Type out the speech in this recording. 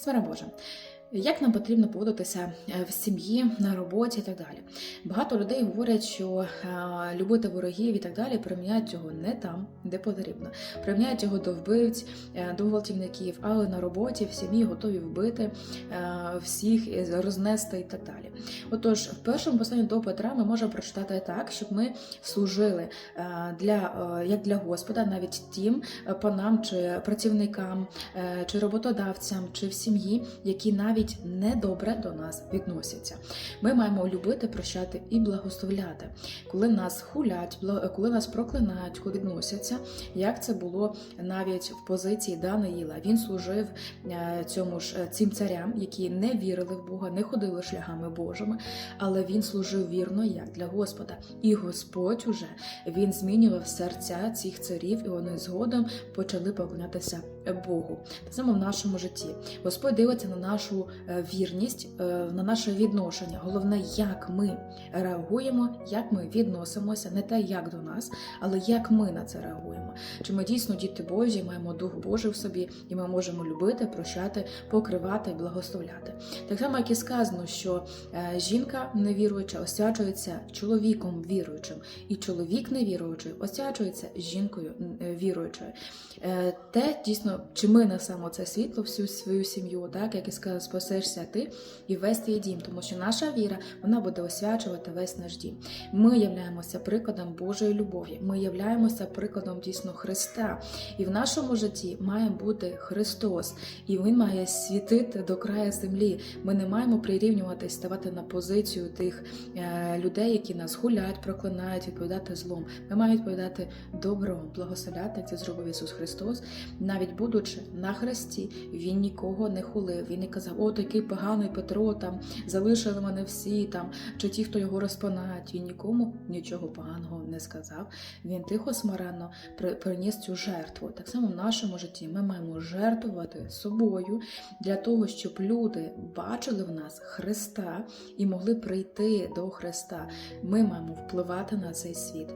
Смира Божа. Як нам потрібно поводитися е, в сім'ї, на роботі і так далі? Багато людей говорять, що е, любити ворогів і так далі приміняють його не там, де потрібно. Приміняють його до вбивць, е, до гвалтівників, але на роботі в сім'ї готові вбити всіх, рознести і так далі. Отож, в першому посланні до Петра ми можемо прочитати так, щоб ми служили для як для Господа, навіть тим панам чи працівникам, чи роботодавцям, чи в сім'ї, які навіть недобре до нас відносяться. Ми маємо любити, прощати і благословляти, коли нас хулять, коли нас проклинають, коли відносяться, як це було навіть в позиції Даниїла. Він служив е, цьому ж е, цим царям, які не вірили в Бога, не ходили шляхами Божими, але він служив вірно як для Господа. І Господь уже він змінював серця цих царів, і вони згодом почали поклонятися Богу. Так само в нашому житті. Господь дивиться на нашу вірність, е, на наше відношення. Головне, як ми реагуємо, як ми відносимося, не те, як до нас, але як ми на це реагуємо. Чи ми дійсно діти Божі, маємо Дух Божий в собі, і ми можемо любити, прощати, покривати, благословляти. Так само, як і сказано, що е, жінка невіруюча освячується чоловіком віруючим, і чоловік невіруючий освячується жінкою е, віруючою. Е, Те дійсно, чи ми несемо це світло всю свою сім'ю, так як і сказано, спасешся ти і весь твій дім, тому що наша віра вона буде освячувати весь наш дім. Ми являємося прикладом Божої любові. Ми являємося прикладом дійсно Христа. І в нашому житті має бути Христос, і Він має світити до краю землі. Ми не маємо прирівнюватись, ставати на позицію тих е, людей, які нас гулять, проклинають, відповідати злом. Ми маємо відповідати добром, благословляти, як це зробив Ісус Христос. Навіть будучи на хресті, Він нікого не хулив. Він не казав, такий поганий Петро, там залишили мене всі там, чи ті, хто його розпинають. Він нікому нічого поганого не сказав. Він тихо смиренно при- приніс цю жертву. Так само в нашому житті ми маємо жертвувати собою для того, щоб люди бачили в нас Христа і могли прийти до Христа. Ми маємо впливати на цей світ.